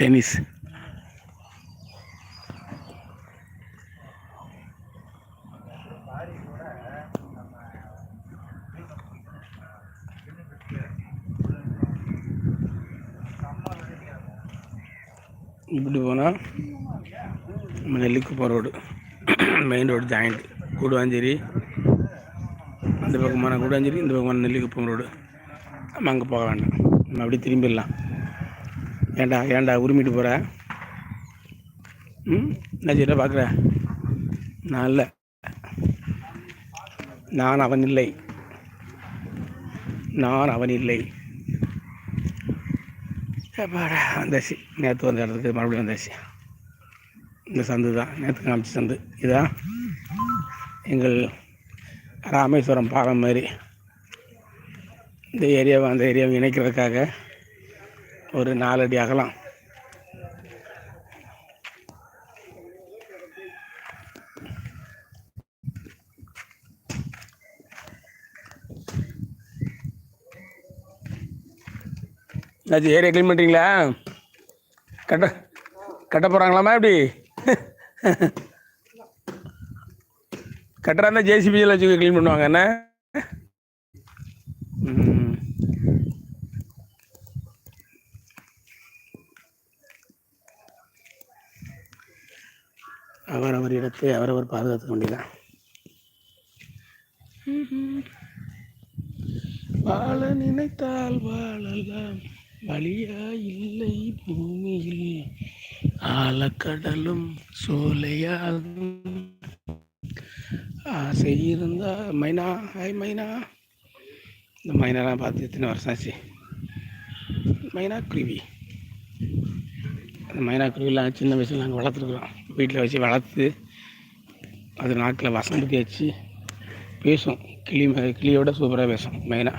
Tennis. இப்படி போனால் நம்ம Nellikuppam road main road joint Guduvanchery அந்த பக்கமான கூடுவாஞ்சேரி இந்த பக்கமான நெல்லிக்குப்பம் ரோடு நம்ம அங்கே போக வேண்டாம். நம்ம அப்படியே திரும்பிடலாம். ஏண்டா ஏன்டா உரிமிட்டு போகிற ம் என்ன செய்ய பார்க்குற நான் இல்லை. நான் அவன் இல்லை. நான் அவன் இல்லை. எப்பாடா வந்தாச்சு. நேற்று வந்த இடத்துக்கு மறுபடியும் வந்தாச்சு. இந்த சந்து தான். நேற்று காமிச்ச சந்து. இதான் எங்கள் ராமேஸ்வரம் பாலம் மாதிரி. இந்த ஏரியாவை அந்த ஏரியாவை இணைக்கிறதுக்காக ஒரு நாலடி அகலாம். என்னாச்சு ஏரியா க்ளீன் பண்ணுறீங்களா கட்ட கட்ட போகிறாங்களாமா எப்படி? கட்டுறா இருந்தால் ஜேசிபியில் வச்சு க்ளீன் பண்ணுவாங்க என்ன? அவரவர் இடத்தை அவரவர் பாதுகாத்துக்க வேண்டியதான் வாழ நினைத்தால் வாழலாம். வழியா இல்லை பூமியில். ஆழக்கடலும் சோலையால். ஆசை இருந்தா மைனா ஹாய் மைனா. இந்த மைனாலாம் பார்த்து எத்தனை வருஷம் ஆச்சு? மைனா குருவி. அந்த மைனா குருவிலாம் சின்ன வயசில் நாங்கள் வளர்த்துருக்குறோம். வீட்டில் வச்சு வளர்த்து அது நாக்கில் வசம் பற்றி வச்சு பேசும். கிளி கிளியோட சூப்பராக பேசும் மைனா.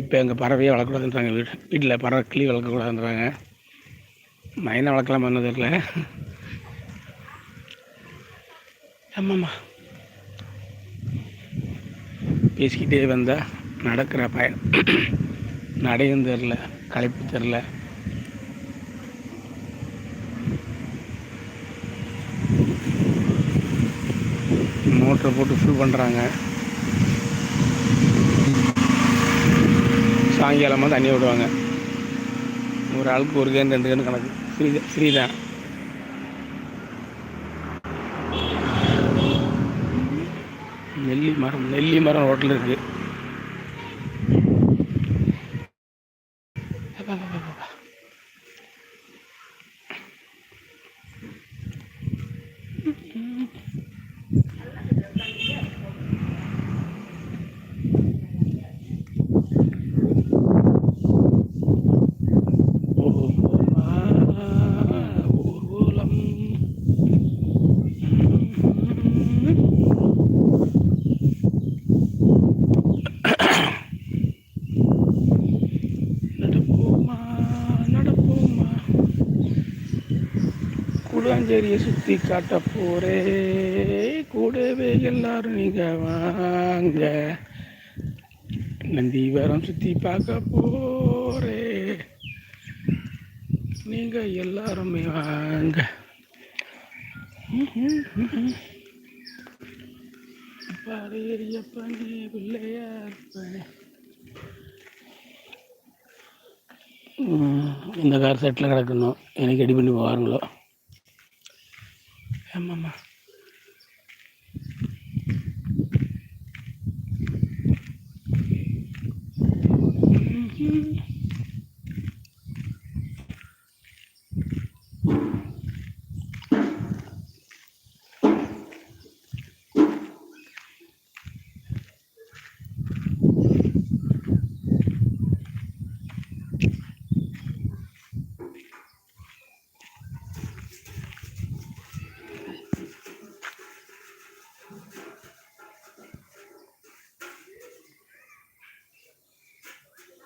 இப்போ எங்கள் பறவையே வளர்க்கக்கூடாதுன்றாங்க வீடு. வீட்டில் பறவை கிளி வளர்க்கக்கூடாதுன்றாங்க. மைனா வளர்க்கலாம் பண்ணது தெரியல. ஆமாம்மா பேசிக்கிட்டே வந்தால் நடக்கிற பயன். நடையும் தெரில களைப்பு தெரில மோட்டரை போட்டு ஃபுல் பண்ணுறாங்க சாயங்காலமாக தண்ணி விடுவாங்க. ஒரு ஆளுக்கு ஒரு கேன் ரெண்டு கேன் கணக்கு. ஃப்ரீ ஃப்ரீ தான். நெல்லி மரம் நெல்லி மரம் ரோட்டில் இருக்குது குடாஞ்சேரியை சுற்றி காட்ட போறே. கூடவே எல்லாரும் நீங்க வாங்க. நந்திவரம் சுற்றி பார்க்க போறே. நீங்க எல்லாருமே வாங்க. பாரியப்பனே பிள்ளையார்ப்பனே. இந்த கார் செட்டில் கிடக்கணும். எனக்கு ரெடி பண்ணி போவாருங்களோ? Tamam mı? Mm-hmm.